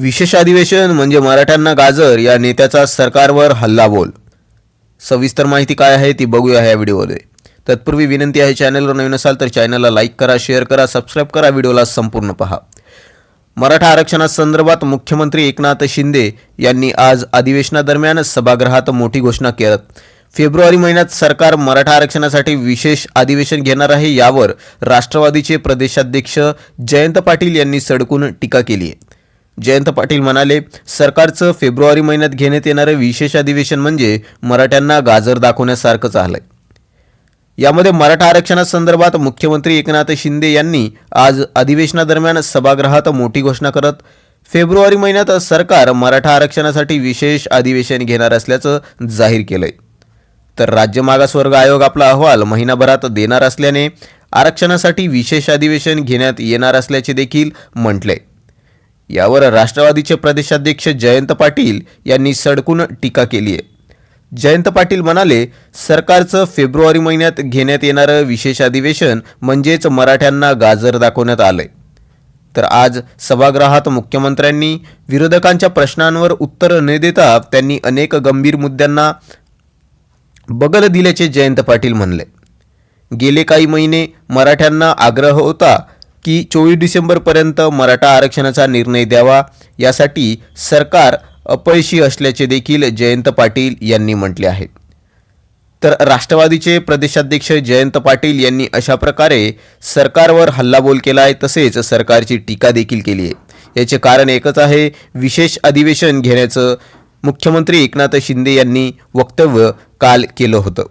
विशेष अधिवेशन म्हणजे मराठ्यांना गाजर या नेत्याचा सरकारवर हल्लाबोल. सविस्तर माहिती काय आहे ती बघूया ह्या व्हिडिओमध्ये. तत्पूर्वी विनंती आहे चॅनलवर नवीन असाल तर चॅनलला लाईक करा शेअर करा सबस्क्राईब करा व्हिडिओला संपूर्ण पहा. मराठा आरक्षणासंदर्भात मुख्यमंत्री एकनाथ शिंदे यांनी आज अधिवेशनादरम्यान सभागृहात मोठी घोषणा केत फेब्रुवारी महिन्यात सरकार मराठा आरक्षणासाठी विशेष अधिवेशन घेणार आहे यावर राष्ट्रवादीचे प्रदेशाध्यक्ष जयंत पाटील यांनी सडकून टीका केली आहे. जयंत पाटील म्हणाले सरकारचं फेब्रुवारी महिन्यात घेण्यात येणारं विशेष अधिवेशन म्हणजे मराठ्यांना गाजर दाखवण्यासारखंच आलंय यामध्ये मराठा आरक्षणासंदर्भात मुख्यमंत्री एकनाथ शिंदे यांनी आज अधिवेशनादरम्यान सभागृहात मोठी घोषणा करत फेब्रुवारी महिन्यात सरकार मराठा आरक्षणासाठी विशेष अधिवेशन घेणार असल्याचं जाहीर केलंय. तर राज्य मागासवर्ग आयोग आपला अहवाल महिनाभरात देणार असल्याने आरक्षणासाठी विशेष अधिवेशन घेण्यात येणार असल्याचे देखील म्हटलंय. यावर राष्ट्रवादीचे प्रदेशाध्यक्ष जयंत पाटील यांनी सडकून टीका केली आहे. जयंत पाटील म्हणाले सरकारचं फेब्रुवारी महिन्यात घेण्यात येणारं विशेष अधिवेशन म्हणजेच मराठ्यांना गाजर दाखवण्यात आलंय. तर आज सभागृहात मुख्यमंत्र्यांनी विरोधकांच्या प्रश्नांवर उत्तर न देता त्यांनी अनेक गंभीर मुद्द्यांना बगल दिल्याचे जयंत पाटील म्हणले. गेले काही महिने मराठ्यांना आग्रह होता की चोवीस डिसेंबरपर्यंत मराठा आरक्षणाचा निर्णय द्यावा यासाठी सरकार अपयशी असल्याचे देखील जयंत पाटील यांनी म्हटले आहे. तर राष्ट्रवादीचे प्रदेशाध्यक्ष जयंत पाटील यांनी अशा प्रकारे सरकारवर हल्लाबोल केला आहे तसेच सरकारची टीका देखील केली आहे. याचे कारण एकच आहे विशेष अधिवेशन घेण्याचं. मुख्यमंत्री एकनाथ शिंदे यांनी वक्तव्य काल केलं होतं.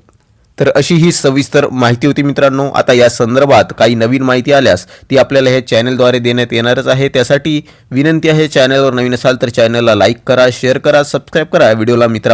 तर अशी ही सविस्तर माहिती होती मित्रांनो. आता या संदर्भात काही नवीन माहिती आल्यास ती आपल्याला हे चॅनलद्वारे देण्यात येणारच आहे. त्यासाठी विनंती आहे चॅनलवर नवीन असाल तर चॅनलला लाईक करा शेअर करा सबस्क्राईब करा. व्हिडिओला मित्रा